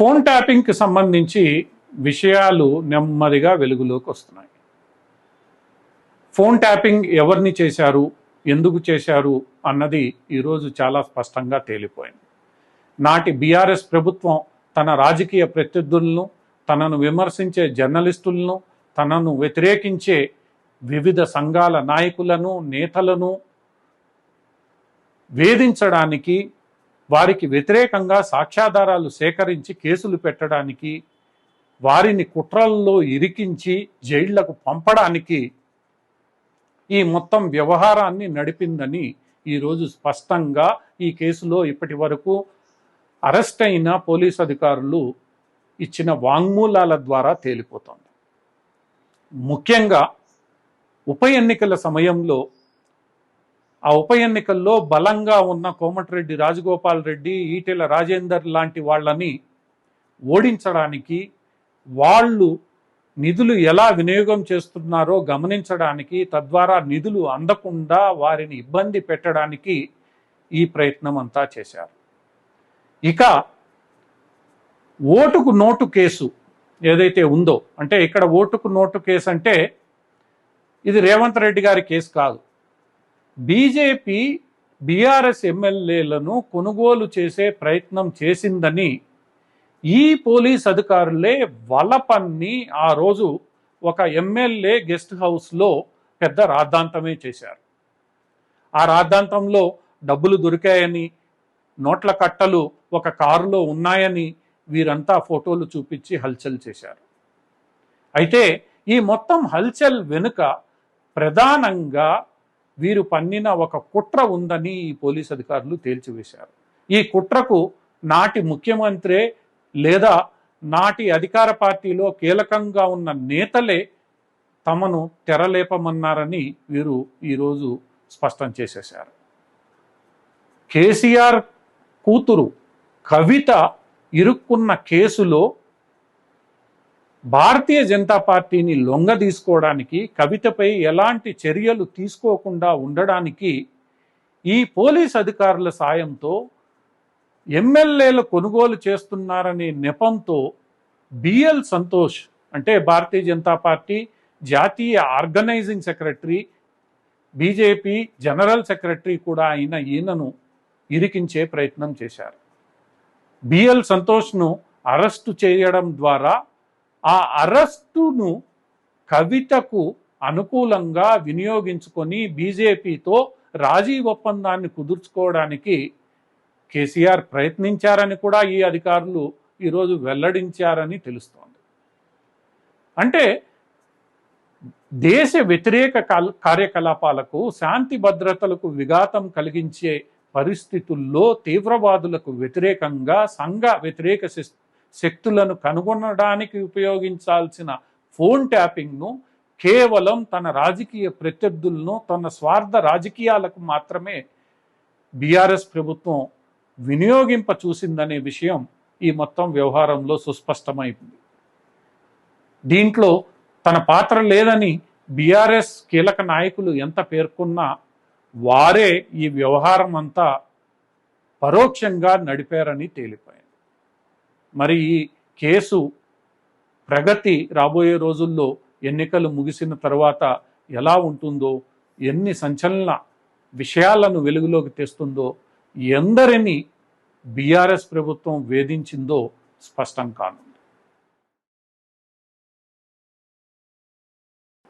Phone ట్యాపింగ్కి సంబంధించి విషయాలు నెమ్మదిగా వెలుగులోకి వస్తున్నాయి. ఫోన్ ట్యాపింగ్ ఎవరిని చేశారు? ఎందుకు చేశారు? అన్నది ఈరోజు చాలా స్పష్టంగా తేలిపోయింది. నాటి బీఆర్ఎస్ ప్రభుత్వం తన రాజకీయ ప్రత్యర్థులను తనను విమర్శించే జర్నలిస్టులను తనను వ్యతిరేకించే వివిధ సంఘాల నాయకులను నేతలను వేధించడానికి వారికి వ్యతిరేకంగా సాక్ష్యాధారాలు సేకరించి కేసులు పెట్టడానికి వారిని కుట్రల్లో ఇరికించి జైళ్ళకు పంపడానికి ఈ మొత్తం వ్యవహారాన్ని నడిపిందని ఈరోజు స్పష్టంగా ఈ కేసులో ఇప్పటి వరకు అరెస్ట్ అయిన పోలీస్ అధికారులు ఇచ్చిన వాంగ్మూలాల ద్వారా తేలిపోతుంది. ముఖ్యంగా ఉప ఎన్నికల సమయంలో ఆ ఉప ఎన్నికల్లో బలంగా ఉన్న కోమటిరెడ్డి రాజగోపాల్ రెడ్డి ఈటెల రాజేందర్ లాంటి వాళ్ళని ఓడించడానికి వాళ్ళు నిధులు ఎలా వినియోగం చేస్తున్నారో గమనించడానికి తద్వారా నిధులు అందకుండా వారిని ఇబ్బంది పెట్టడానికి ఈ ప్రయత్నం అంతా చేశారు. ఇక ఓటుకు నోటు కేసు ఏదైతే ఉందో అంటే ఇక్కడ ఓటుకు నోటు కేసు అంటే ఇది రేవంత్ రెడ్డి గారి కేసు కాదు. బీజేపీ బీఆర్ఎస్ ఎమ్మెల్యేలను కొనుగోలు చేసే ప్రయత్నం చేసిందని ఈ పోలీస్ అధికారులే వలపన్ని ఆ రోజు ఒక ఎమ్మెల్యే గెస్ట్ హౌస్లో పెద్ద రాద్ధాంతమే చేశారు. ఆ రాద్ధాంతంలో డబ్బులు దొరికాయని నోట్ల కట్టలు ఒక కారులో ఉన్నాయని వీరంతా ఫోటోలు చూపించి హల్చల్ చేశారు. అయితే ఈ మొత్తం హల్చల్ వెనుక ప్రధానంగా వీరు పన్నిన ఒక కుట్ర ఉందని ఈ పోలీస్ అధికారులు తేల్చివేశారు. ఈ కుట్రకు నాటి ముఖ్యమంత్రే లేదా నాటి అధికార పార్టీలో కీలకంగా ఉన్న నేతలే తమను తెరలేపమన్నారని వీరు ఈరోజు స్పష్టం చేసేశారు. కేసీఆర్ కూతురు కవిత ఇరుక్కున్న కేసులో భారతీయ జనతా పార్టీని లొంగ తీసుకోవడానికి కవితపై ఎలాంటి చర్యలు తీసుకోకుండా ఉండడానికి ఈ పోలీస్ అధికారుల సాయంతో ఎమ్మెల్యేలు కొనుగోలు చేస్తున్నారనే నెపంతో బిఎల్ సంతోష్ అంటే భారతీయ జనతా పార్టీ జాతీయ organising secretary BJP general secretary కూడా అయిన ఈయనను ఇరికించే ప్రయత్నం చేశారు. బిఎల్ సంతోష్ను అరెస్టు చేయడం ద్వారా ఆ అరెస్టును కవితకు అనుకూలంగా వినియోగించుకొని బీజేపీతో రాజీ ఒప్పందాన్ని కుదుర్చుకోవడానికి కేసీఆర్ ప్రయత్నించారని కూడా ఈ అధికారులు ఈరోజు వెల్లడించారని తెలుస్తోంది. అంటే దేశ వ్యతిరేక కాల్- కార్యకలాపాలకు శాంతి భద్రతలకు విఘాతం కలిగించే పరిస్థితుల్లో తీవ్రవాదులకు వ్యతిరేకంగా సంఘ వ్యతిరేక శక్తులను కనుగొనడానికి ఉపయోగించాల్సిన ఫోన్ ట్యాపింగ్ను కేవలం తన రాజకీయ ప్రత్యర్థులను తన స్వార్థ రాజకీయాలకు మాత్రమే బీఆర్ఎస్ ప్రభుత్వం వినియోగింప చూసిందనే విషయం ఈ మొత్తం వ్యవహారంలో సుస్పష్టమైంది. దీంట్లో తన పాత్ర లేదని బీఆర్ఎస్ కీలక నాయకులు ఎంత పేర్కొన్నా వారే ఈ వ్యవహారం అంతా పరోక్షంగా నడిపారని తేలిపోయింది. మరి ఈ కేసు ప్రగతి రాబోయే రోజుల్లో ఎన్నికలు ముగిసిన తర్వాత ఎలా ఉంటుందో ఎన్ని సంచలన విషయాలను వెలుగులోకి తెస్తుందో ఎందరిని బీఆర్ఎస్ ప్రభుత్వం వేధించిందో స్పష్టం కాను.